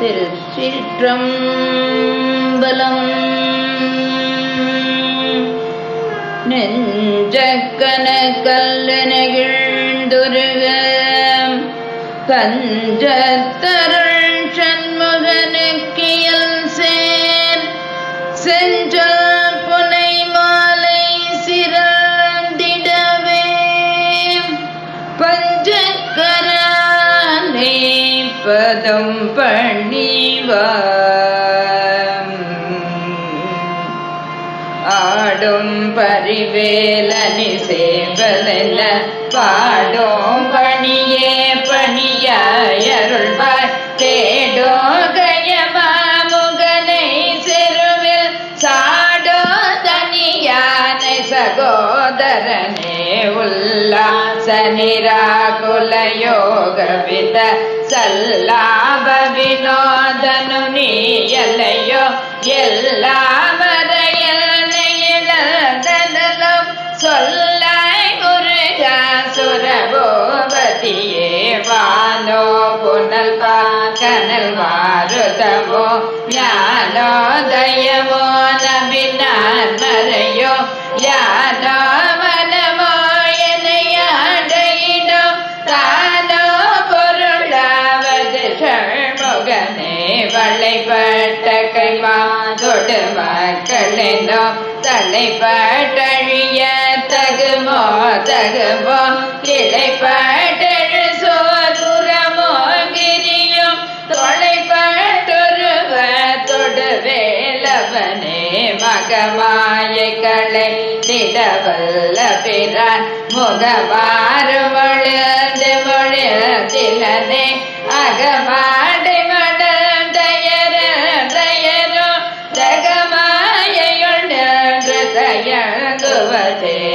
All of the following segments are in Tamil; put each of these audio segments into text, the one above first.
திருச்சிற்றம்பலம். நெஞ்சக்கன கல்லு நெகிழ்ந்துருக கஞ்சத்தருள் பணிவாம் ஆடும் பரிவேலனி சேவலெல்ல பாடும் பணியே பணியாயருள்வார் தேடோ கயமாமுகனை செருவில் சாடோ தனியானை சகோதரனே. உல்லாச நிராகுல யோக வித சல்லாப வினோதனு நீயலையோ எல்லாமரையலும் சொல்லாய் முருகா சுரபோபதியே வானோ புனல் கனல் மாருதமோ ஞானோதயமோ நபினார் மறையோ யானோ வளைப்பட்ட கைமா தொடு தலைப்பட்டழிய தகுமோ தகுமோ கிளைப்பட்டழு சோதுரமோ கிரியும் தொலைப்பட்டொருவ தொடு வேலவனே மகமாயகளை திடவல்ல பிறான் முகவாறு மொழிந்து மொழிந்திலனே அகமாடை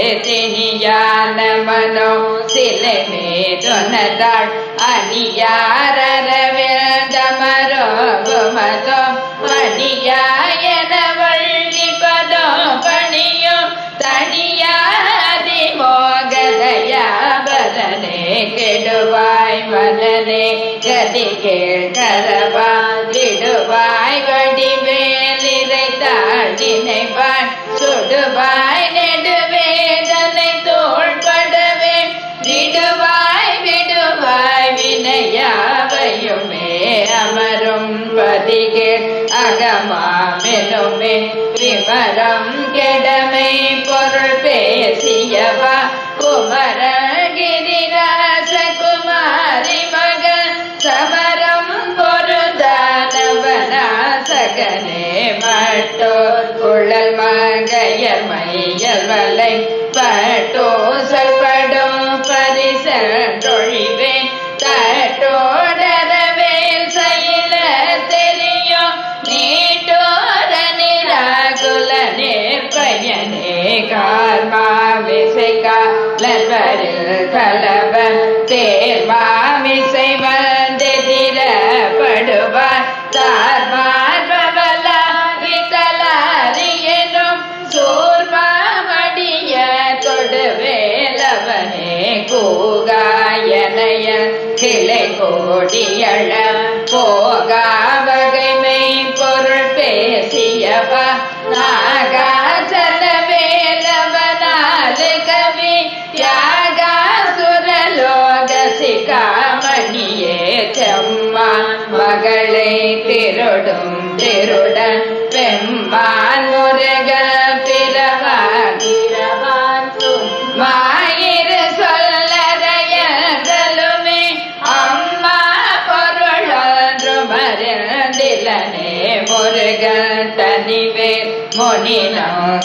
தயங்குவதே மனோ சிலை மேதொனதாள் அணியாரவேந்தமரோ குமதோ மணியாயன வள்ளி பதோ பணியோ தனியாதி மோகதயாபரனே கெடுவாய் மனனே கதி கேழ்கரவா வரம் கெடமை பொருள் பேசியவா? குமரகிரிராச குமாரி மகன் சமரம் பொருதானவனாசகனே மட்டோர் குழல் மங்கையர் மையல் வலை பட்டோ கிளை கோடியழ போகா வகைமை பொருள் பேசியவ நாகாசல வேலவனாது கவி தியாகா சுரலோக சிகாமணியே செம்மா மகளை திருடும் திருடன் முனினோ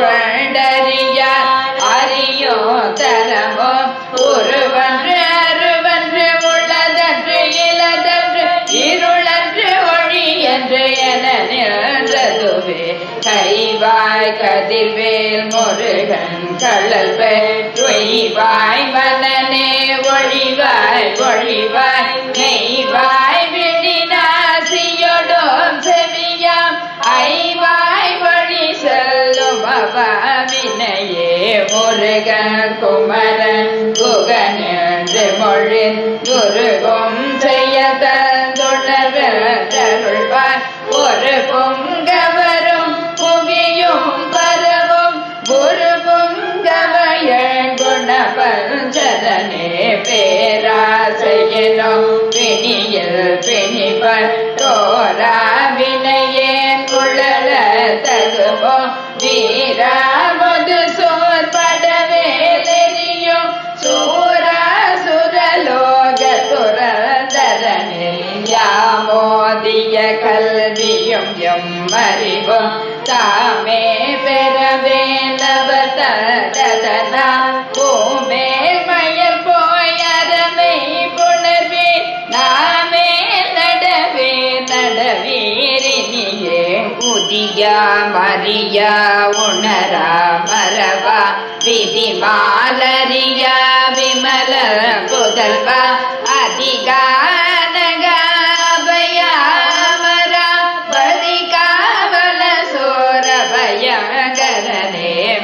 கொண்டறியார் அறியோ தரமோ உருவன்று அருவன்று உள்ளதன்று இலதன்று இருளன்று ஒளி என்று என நின்றதுவே கைவாய் கதிர்வேல் முருகன் கள்ளல் பெய்வாய் மனநே ஒழிவாய் ஒழிவாய் நெய்வாய் பாவினையே முருகன் குமரன் குகன் என்று மொழி குருகும் செய்ய தருள்வார் ஒரு பொங்கவரும் புவியும் பரவும் குரு பொங்கவைய குணபஞ்சதனே பேராசையிலும் பிணியில் பிணிபன் வீரா முது சோர் படவேலெறியும் சூரா உதியா மரியா உணரா மரபா விதி மாலரியா விமல புதல்வா அதிகானகாபயாமரா பதிகாவல சோரபயகரனே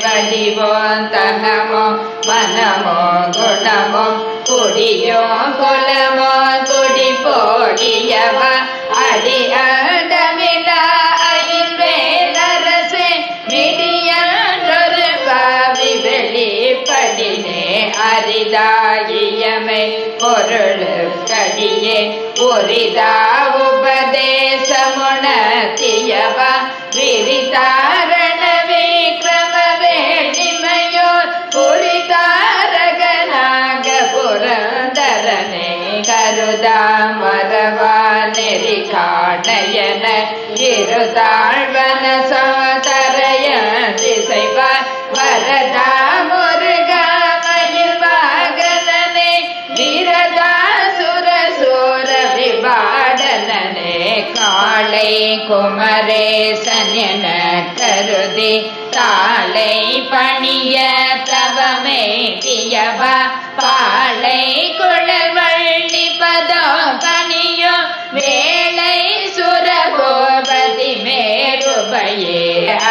வடிவோந்தனமோ மனமோ குணமோ குடியோ குலமோ குடி போடியவா அடி அரிதாயியமை பொருள் கடியே உரிதா உபதேசமுணத்தியவா விரிதாரண விக்ரம வேடிமையோ புரிதாரகனாக புரந்தரனே கருதா மரவா நெறி காணையன இருதாழ்வன சோதரைய திசைவா? வரதா காளை குமரேசன் என கருதி தாளை பணிய தவமே தியவா பாளை குழவள்ளி பதோ பணியோ வேளை சுரகோபதி மேருபையே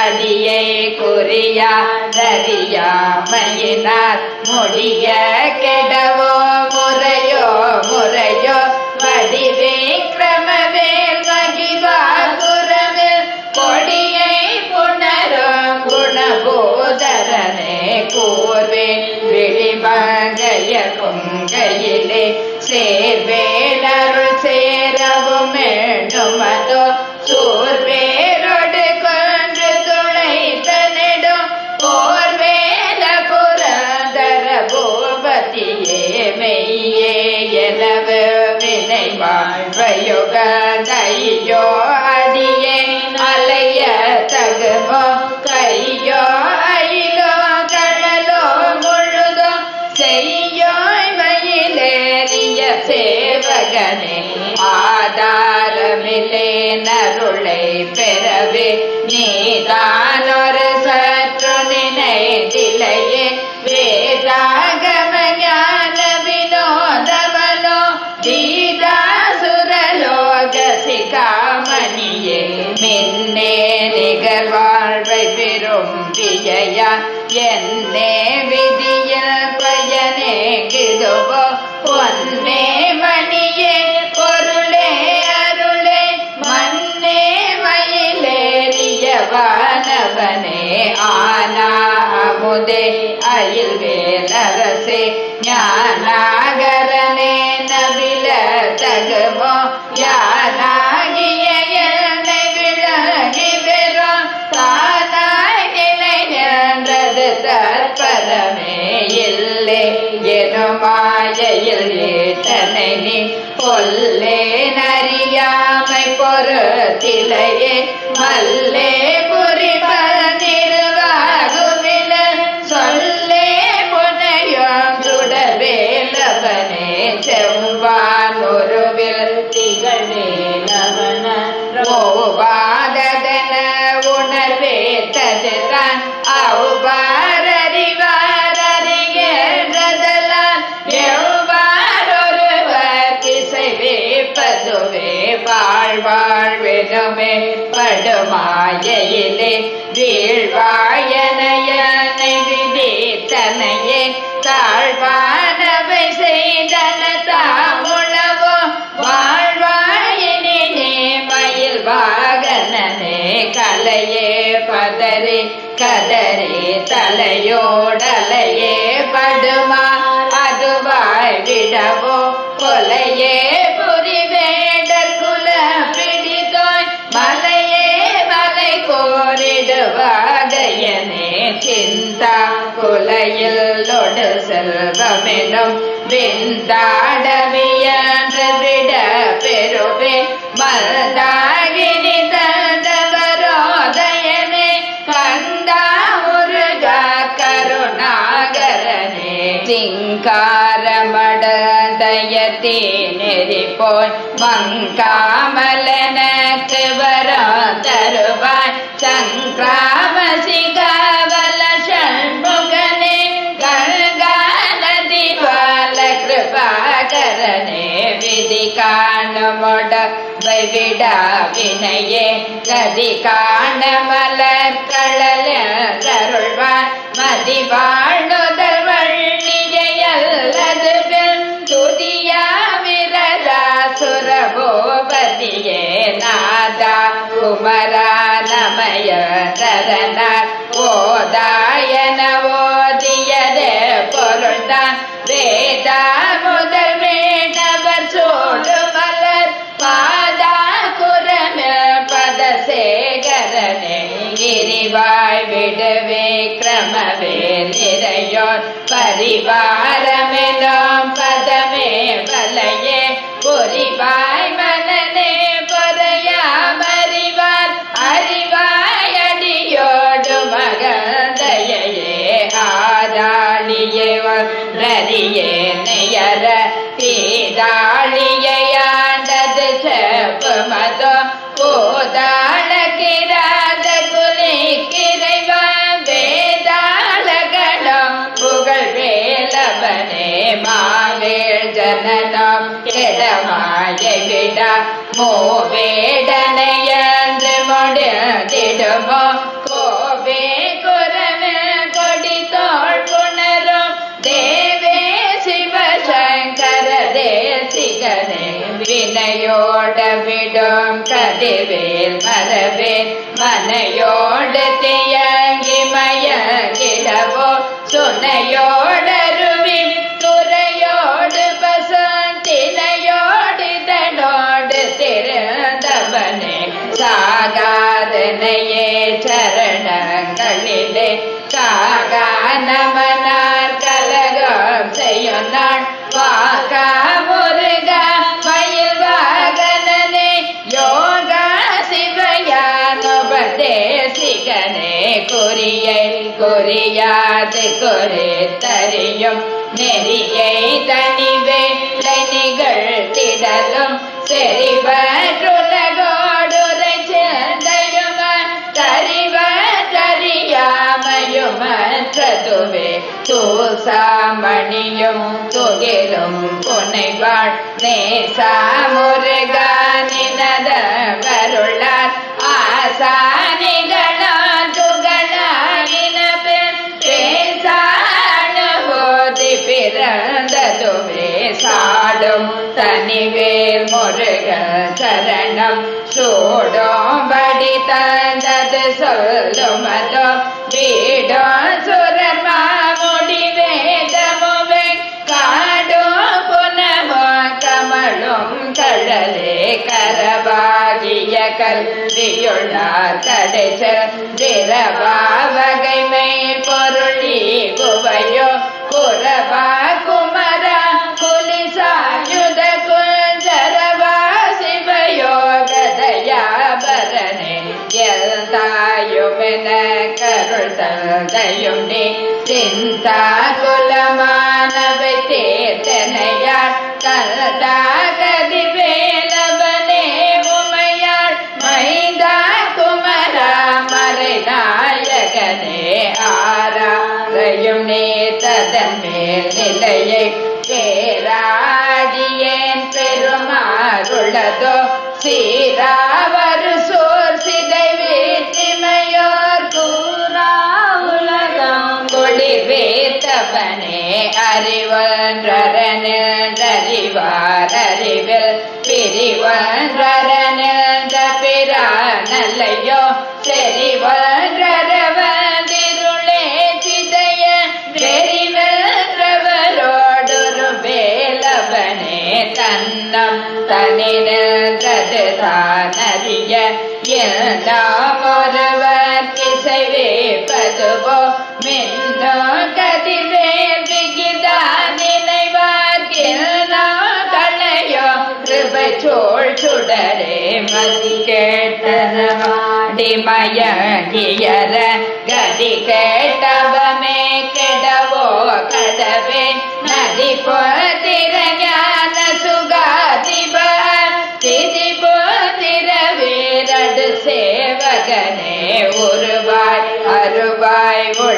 அதியை குறியா தரியா மயினார் முடிய கெடவோ முறையோ முறையோ விழிமங்கைய பொங்கையிலே சேர்வேலருள் சேரவும் சேவகனே ஆதாரமிலே நருளை பெறவே. நீதானொரு சற்று நினைதிலையே வேதாகம ஞான வினோதவனோ தீதாசுரலோக சிகாமணியே மின்னே நிகர் வாழ்வை பெறும் விஜயா என்னே விதியில் பயனே கிடுவோ பொன்னே ஆனாமுதே அயில் வேதரசே ஞானாகரனே நபில தகுமோ யானாகிய என்னை விலகி பெறும் தானாய் நிலையன்றது தற்பரமே இல்லை எனும் மாயையில் ஏற்றனை நீ பொல்லே நறியாமை பொறுத்திலையே மல்லே வாழ்வாழ்வெனுமே படுமாயிலே வீழ்வாயனையனை விதித்தனையே தாழ்வானவை செய்தன தாமுளவோ வாழ்வாயினே மயில் வாகனே கலையே பதறி கதறி தலையோடலையே படுமா அதுவாய் விடவோ குலையில் ஒடு செல்வமெனும் விந்தாடவியன்று விட பெருவே மல்தாகினி தந்தவரோதயனே கந்தா முருக கருணாகரனே சிங்காரமடதயத்தே நெறி போய் மங்காமலனக்கு வரா தருவாய். சங்கிராமசிகாவல காணமொட விடா வினையே கதி காண மலர் கடல தருள்வார் மதி வாழ்நுதல் வள்ளியல்லது பின் துதியா விரதா சுரபோபதியே நாதா. குமரா நமய தரனார் கிரிவாய் விடுவே கிரமவே நிறையோர் பரிவாரமெனும் பதமே வலையே. பொறிவாய் மனநே பொறையாமறிவார் அறிவாய் அடியோடு மகந்தையே ஆதாளியே நரியே முடிதிடுமோ கோவே குரமே கொடி புணரும் தேவே சிவசங்கர தேசிகனே வினையோட விடும் கதிவேல் மரவே மனையோடு தியங்கி மயங்கிடவோ சுனையோடருவி சாதனையே சரணங்களிலே. காகா நமனார் கலகம் செய்யும் நான் வாகா முருகா மயில் வாகனனே. யோகா சிவயானுபதேசிகனே குறியை குறியாது தரியும் நெறியை தனி தூசாமணியும் துகிலும் புனைவாள். நேசா முருகா நினத ஆசானிகளா துகளாகின பேசானுபூதி பிறந்ததுவே சாடும். தனிவேல் முருக சரணம். சூடோம்படி தந்தது சொல்லுமதோ. வீடோ கரவாகிய கல்வியுள்ளார் தடைச்ச திரவா வகைமை பொருளி குவையோ குரவா குமரா குலிசாயுத குஞ்சரவா சிவயோகதயாபரணே எல்தாயுமென கருள் தந்தையும் நீ சிந்தா குலமானவை தேர்த்தனையார் தந்தா நீ ததன் மேல் நிலையை பேராடியேன் பெருமாறுள்ளதோ சீராவரு சோர் சிதை வீட்டிமையோர் கூறா உலகம் கொடி வேத்தவனே அறிவன்றறிவார் அறிவில் பிரிவன்றறிந்த பிரானல்லையோ சோழ் சுடரே மதி கேட்டனவாடி மயகியர கதி கேட்டவமே கெடவோ கதவே நதி போதிர ஞான சுகாதிப திதி போதிர வீரது சேவகனே உருவாய் அருவாய்.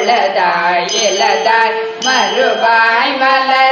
மலதாய் இலதாய் மறுபாய் மலர்